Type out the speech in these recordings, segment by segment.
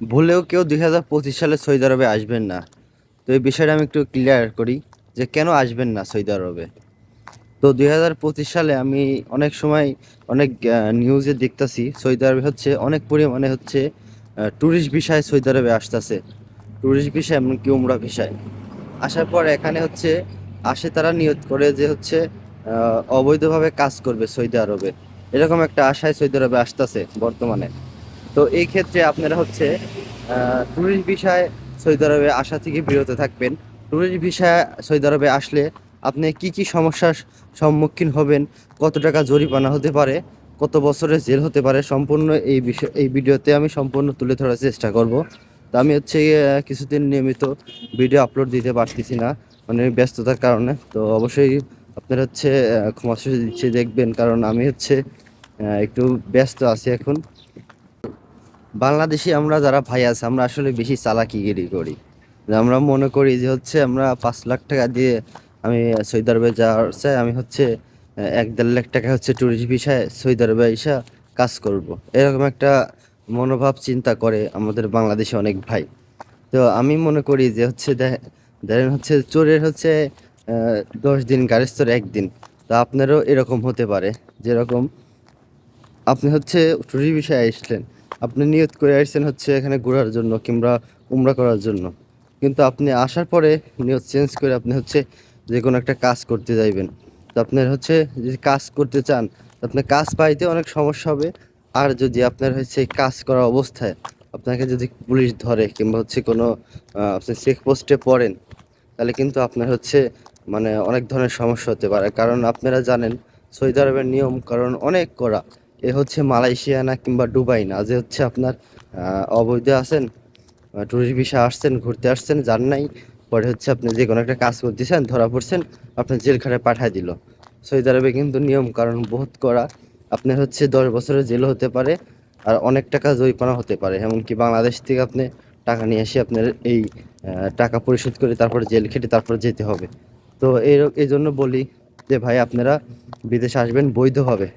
ভুলেও কেউ দুই হাজার পঁচিশ সালে সৌদি আরবে আসবেন না। তো এই বিষয়টা আমি একটু ক্লিয়ার করি যে কেন আসবেন না সৌদি আরবে তো দুই হাজার পঁচিশ সালে আমি অনেক সময় অনেক নিউজে দেখতাছি সৌদি আরবে হচ্ছে অনেক পরিমাণে হচ্ছে ট্যুরিস্ট ভিসায় সৌদি আরবে আসতেছে। ট্যুরিস্ট ভিসা এমনকি উমরা ভিসায় আসার পর এখানে হচ্ছে আসে তারা নিয়ত করে যে হচ্ছে অবৈধভাবে কাজ করবে সৌদি আরবে এরকম একটা আশায় সৌদি আরবে আসতেছে বর্তমানে। তো এই ক্ষেত্রে আপনারা হচ্ছে ট্যুরিস্ট ভিসায় সৌদি আরবে আসা থেকে বিরত থাকবেন। ট্যুরিস্ট ভিসায় সৌদি আরবে আসলে আপনি কি কি সমস্যার সম্মুখীন হবেন, কত টাকা জরিমানা হতে পারে, কত বছরের জেল হতে পারে, সম্পূর্ণ এই বিষয়, এই ভিডিওতে আমি সম্পূর্ণ তুলে ধরার চেষ্টা করব। তো আমি হচ্ছে কিছুদিন নিয়মিত ভিডিও আপলোড দিতে পারতেছি না মানে ব্যস্ততার কারণে। তো অবশ্যই আপনারা হচ্ছে ক্ষমা দিচ্ছে দেখবেন, কারণ আমি হচ্ছে একটু ব্যস্ত আছি এখন। বাংলাদেশি আমরা যারা ভাই আছে, আমরা আসলে বেশি চালাকিগিরি করি। আমরা মনে করি যে হচ্ছে আমরা পাঁচ লাখ টাকা দিয়ে আমি সৌদি আরবে যাওয়ার চাই, আমি হচ্ছে এক দেড় লাখ টাকা হচ্ছে ট্যুরিস্ট ভিসায় সৌদি আরবে এসে কাজ করব। এরকম একটা মনোভাব, চিন্তা করে আমাদের বাংলাদেশে অনেক ভাই। তো আমি মনে করি যে হচ্ছে ধরেন হচ্ছে চোরের হচ্ছে দশ দিন গাড়িস্তর একদিন। তা আপনারও এরকম হতে পারে। যেরকম আপনি হচ্ছে ট্যুরিস্ট বিষয়ে আসলেন। আপনি নিয়ত করে আসছেন হচ্ছে এখানে ঘোরার জন্য কিংবা উমরা করার জন্য। কিন্তু আপনি আসার পরে নিয়ত চেঞ্জ করে আপনি হচ্ছে যে কোনো একটা কাজ করতে যাইবেন। তো আপনার হচ্ছে যদি কাজ করতে চান আপনার কাজ পাইতে অনেক সমস্যা হবে। আর যদি আপনার হচ্ছে কাজ করা অবস্থায় আপনাকে যদি পুলিশ ধরে কিংবা হচ্ছে কোনো আপনি চেকপোস্টে পড়েন, তাহলে কিন্তু আপনার হচ্ছে মানে অনেক ধরনের সমস্যা হতে পারে। কারণ আপনারা জানেন সৌদি আরবের নিয়ম কারণ অনেক করা এ হচ্ছে মালয়েশিয়া না কিংবা দুবাই না, যে হচ্ছে আপনার অবৈধ আছেন ট্যুরিস্ট ভিসা আসছেন, ঘুরতে আসছেন, যান নাই, পরে হচ্ছে আপনি যে কোনো একটা কাজ করতেছেন, ধরা পড়ছেন, আপনার জেলখানে পাঠায় দিল। সৌদি আরবে কিন্তু নিয়ম, কারণ বহুত করা আপনার হচ্ছে দশ বছরের জেল হতে পারে, আর অনেক টাকা জরিমানা হতে পারে। এমনকি বাংলাদেশ থেকে আপনি টাকা নিয়ে এসে আপনার এই টাকা পরিশোধ করে তারপরে জেল খেটে তারপরে যেতে হবে। তো এই জন্য বলি যে ভাই, আপনারা বিদেশে আসবেন, বৈধভাবে।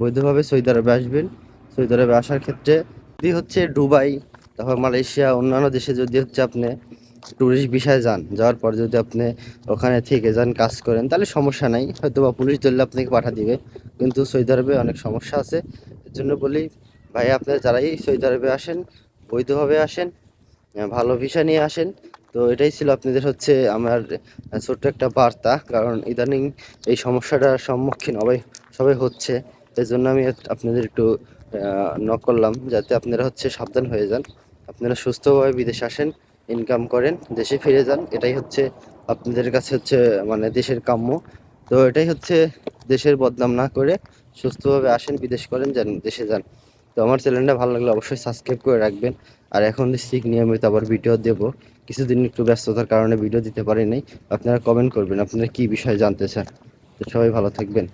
বৈধভাবে সৌদি আরবে আসবেন। সৌদি আরবে আসার ক্ষেত্রে যদি হচ্ছে দুবাই, তারপর মালয়েশিয়া, অন্যান্য দেশে যদি হচ্ছে আপনি ট্যুরিস্ট ভিসায় যান, যাওয়ার পর যদি আপনি ওখানে থেকে যান, কাজ করেন, তাহলে সমস্যা নাই। হয়তো বা পুলিশ ধরলে আপনাকে পাঠা দিবে। কিন্তু সৌদি আরবে অনেক সমস্যা আছে। এর জন্য বলি, ভাই, আপনারা যারাই সৌদি আরবে আসেন, বৈধভাবে আসেন ভালো ভিসা নিয়ে আসেন। তো এটাই ছিল আপনাদের হচ্ছে আমার ছোট্ট একটা বার্তা। কারণ ইদানিং এই সমস্যাটার সম্মুখীন সবাই সবাই হচ্ছে। এই জন্য আমি আপনাদের একটু নক করলাম যাতে আপনারা হচ্ছে সাবধান হয়ে যান। আপনারা সুস্থভাবে বিদেশে আসেন ইনকাম করেন, দেশে ফিরে যান, এটাই হচ্ছে আপনাদের কাছে হচ্ছে মানে দেশের কাম্য। তো এটাই হচ্ছে দেশের বদনাম না করে সুস্থভাবে আসেন, বিদেশ করেন, যান, দেশে যান। তো আমার চ্যানেলটা ভালো লাগলে অবশ্যই সাবস্ক্রাইব করে রাখবেন। আর এখন ঠিক নিয়মিত আবার ভিডিও দেব। কিছুদিন একটু ব্যস্ততার কারণে ভিডিও দিতে পারি নাই। আপনারা কমেন্ট করবেন, আপনারা কি বিষয়ে জানতে চান। তো সবাই ভালো থাকবেন।